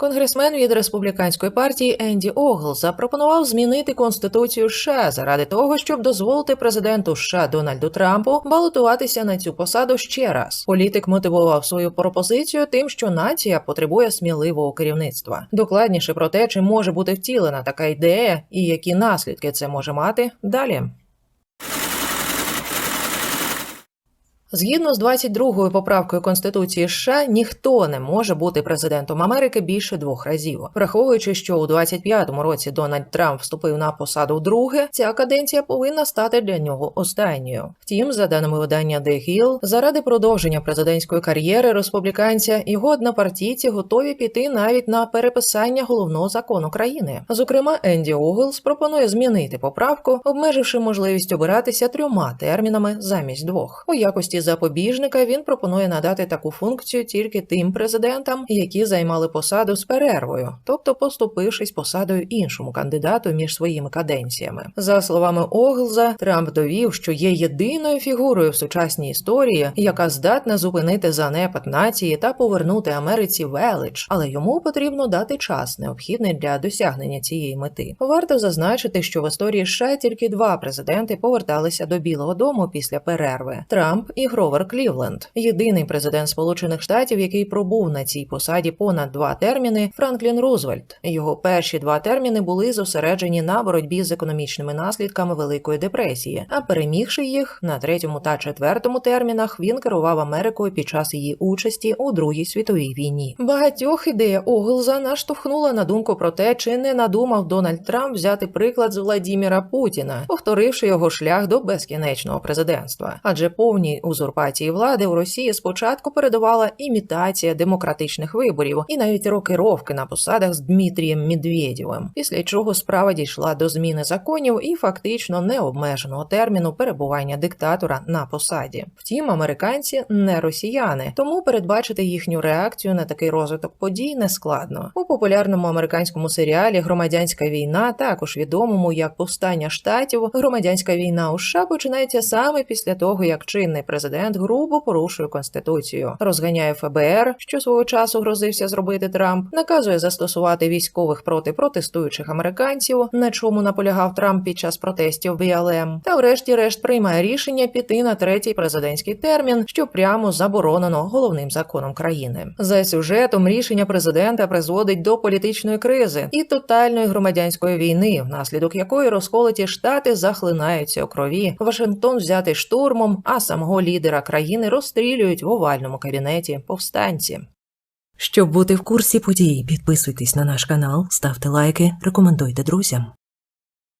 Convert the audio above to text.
Конгресмен від республіканської партії Енді Огл запропонував змінити конституцію США заради того, щоб дозволити президенту США Дональду Трампу балотуватися на цю посаду ще раз. Політик мотивував свою пропозицію тим, що нація потребує сміливого керівництва. Докладніше про те, чи може бути втілена така ідея і які наслідки це може мати далі. Згідно з 22-ю поправкою Конституції США, ніхто не може бути президентом Америки більше двох разів. Враховуючи, що у 25-му році Дональд Трамп вступив на посаду вдруге, ця каденція повинна стати для нього останньою. Втім, за даними видання The Hill, заради продовження президентської кар'єри республіканця його однопартійці готові піти навіть на переписання головного закону країни. Зокрема, Енді Оглс пропонує змінити поправку, обмеживши можливість обиратися трьома термінами замість двох. У якості запобіжника він пропонує надати таку функцію тільки тим президентам, які займали посаду з перервою, тобто поступившись посадою іншому кандидату між своїми каденціями. За словами Оглза, Трамп довів, що є єдиною фігурою в сучасній історії, яка здатна зупинити занепад нації та повернути Америці велич, але йому потрібно дати час, необхідний для досягнення цієї мети. Варто зазначити, що в історії США тільки два президенти поверталися до Білого Дому після перерви: Трамп і Гровер Клівленд. Єдиний президент Сполучених Штатів, який пробув на цій посаді понад два терміни, Франклін Рузвельт. Його перші два терміни були зосереджені на боротьбі з економічними наслідками Великої депресії. А перемігши їх на третьому та четвертому термінах, він керував Америкою під час її участі у Другій світовій війні. Багатьох ідея Оглза наштовхнула на думку про те, чи не надумав Дональд Трамп взяти приклад з Владіміра Путіна, повторивши його шлях до безкінечного президентства. Адже повній узурпації влади у Росії спочатку передувала імітація демократичних виборів і навіть рокировки на посадах з Дмитрієм Медведєвим, після чого справа дійшла до зміни законів і фактично необмеженого терміну перебування диктатора на посаді. Втім, американці не росіяни, тому передбачити їхню реакцію на такий розвиток подій не складно. У популярному американському серіалі Громадянська війна, також відомому як повстання штатів, громадянська війна у США починається саме після того, як чинний президент грубо порушує конституцію, розганяє ФБР, що свого часу грозився зробити Трамп, наказує застосувати військових проти протестуючих американців, на чому наполягав Трамп під час протестів БЛМ, та врешті-решт приймає рішення піти на третій президентський термін, що прямо заборонено головним законом країни. За сюжетом рішення президента призводить до політичної кризи і тотальної громадянської війни, внаслідок якої розколоті штати захлинаються у крові. Вашингтон взятий штурмом, а самого лідера країни розстрілюють в овальному кабінеті повстанці. Щоб бути в курсі подій, підписуйтесь на наш канал, ставте лайки, рекомендуйте друзям.